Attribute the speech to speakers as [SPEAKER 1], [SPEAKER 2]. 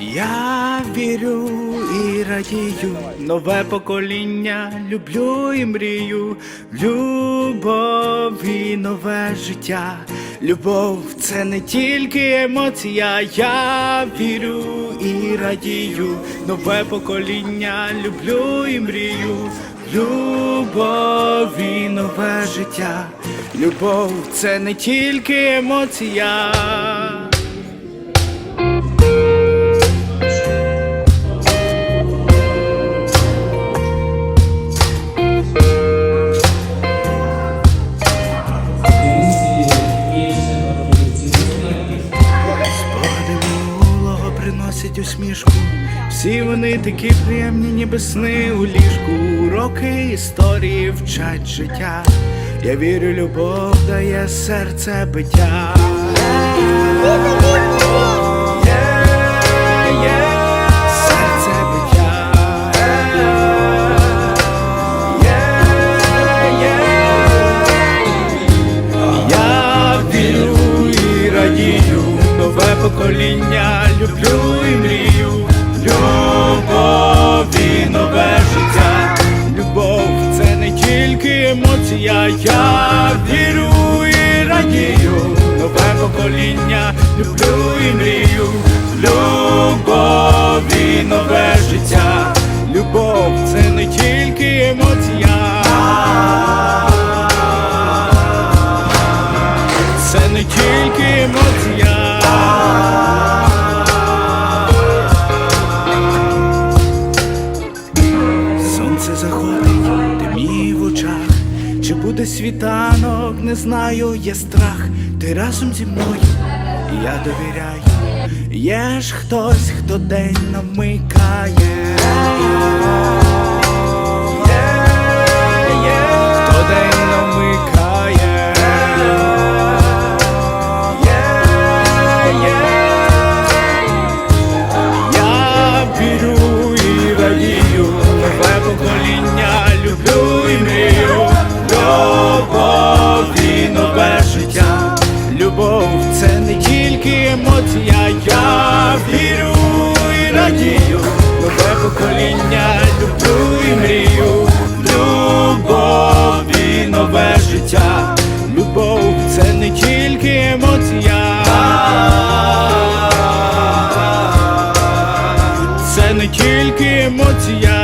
[SPEAKER 1] Я вірю і радію, нове покоління, люблю і мрію, любов і нове життя. Любов це не тільки емоція, я вірю і радію, нове покоління, люблю і мрію, любов і нове життя. Любов це не тільки емоція. Приносять усмішку. Всі вони такі приємні, ніби сни у ліжку. Уроки історії вчать життя. Я вірю, любов дає серце биття. Покоління, люблю і мрію, любові нове життя. Любов це не тільки емоція, я вірю і радію, нове покоління, люблю і мрію, темніє в очах. Чи буде світанок, не знаю, є страх. Ти разом зі мною, і я довіряю. Є ж хтось, хто день намикає. емоція, я вірю і надію, нове покоління, люблю і мрію, любові, нове життя, любов це не тільки емоція, це не тільки емоція.